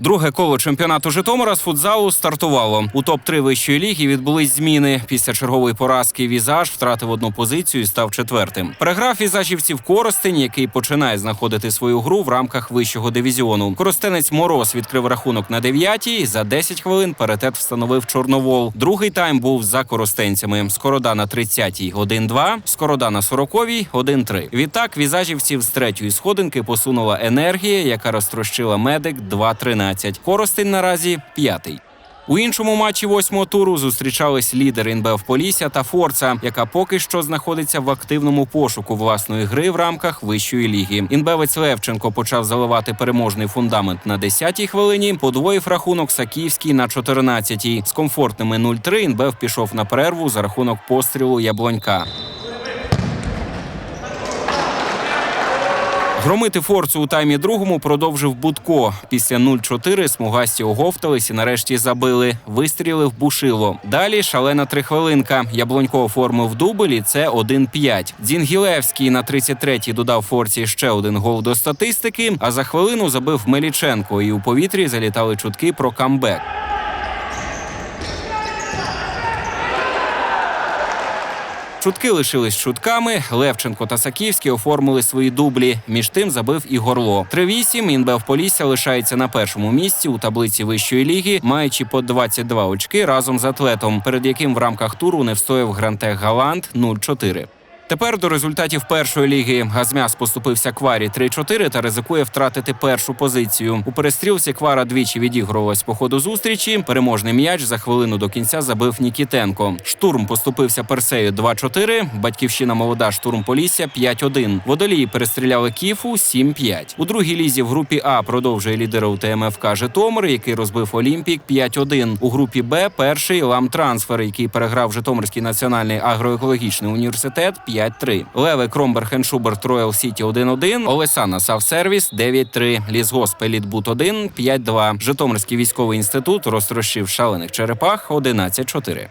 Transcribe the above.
Друге коло чемпіонату Житомира з футзалу стартувало. У топ-3 вищої ліги відбулись зміни. Після чергової поразки Візаж втратив одну позицію і став четвертим. Переграв візажівців Коростень, який починає знаходити свою гру в рамках вищого дивізіону. Коростенець Мороз відкрив рахунок на дев'ятій. За 10 хвилин паритет встановив Чорновол. Другий тайм був за коростенцями. Скорода на 30-й 1-2, Скорода на 40-й 1-3. Відтак візажівців з третьої сходинки посунула енергія, яка розтрощила медик 2-13. Коростень наразі п'ятий. У іншому матчі восьмого туру зустрічались лідер НБФ Полісся та Форца, яка поки що знаходиться в активному пошуку власної гри в рамках вищої ліги. Інбевець Левченко почав заливати переможний фундамент на 10-й хвилині. Подвоїв рахунок Саківський на 14-й. З комфортними 0-3 Інбев пішов на перерву за рахунок пострілу Яблонька. Громити форцу у таймі другому продовжив Будко. Після 0-4 смугасті оговтались і нарешті забили. Вистрілив Бушило. Далі шалена трихвилинка. Яблонько оформив дубль і це 1-5. Дзінгілевський на 33-й додав форці ще один гол до статистики. А за хвилину забив Меліченко. І у повітрі залітали чутки про камбек. Чутки лишились чутками. Левченко та Саківський оформили свої дублі. Між тим забив і горло. 3-8 Інбев Полісся лишається на першому місці у таблиці вищої ліги, маючи по 22 очки разом з атлетом, перед яким в рамках туру не встояв Грантех Галант 0-4. Тепер до результатів першої ліги Газмяс поступився Кварі 3-4 та ризикує втратити першу позицію. У перестрілці Квара двічі відігрувалась по ходу зустрічі. Переможний м'яч за хвилину до кінця забив Нікітенко. Штурм поступився Персею 2-4. Батьківщина молода штурм Полісся 5-1. Водолії перестріляли Кіфу 7-5. У другій лізі в групі А продовжує лідера у ТМФК Житомир, який розбив Олімпік 5-1. У групі Б перший Ламтрансфер, який переграв Житомирський національний агроекологічний університет 5-3. Леве Кромберг Шуберт Роял Сіті 1-1. Олесана Савсервіс 9-3. Лісгосп Елітбут 1 5-2. Житомирський військовий інститут розтрощив шалених черепах 11-4.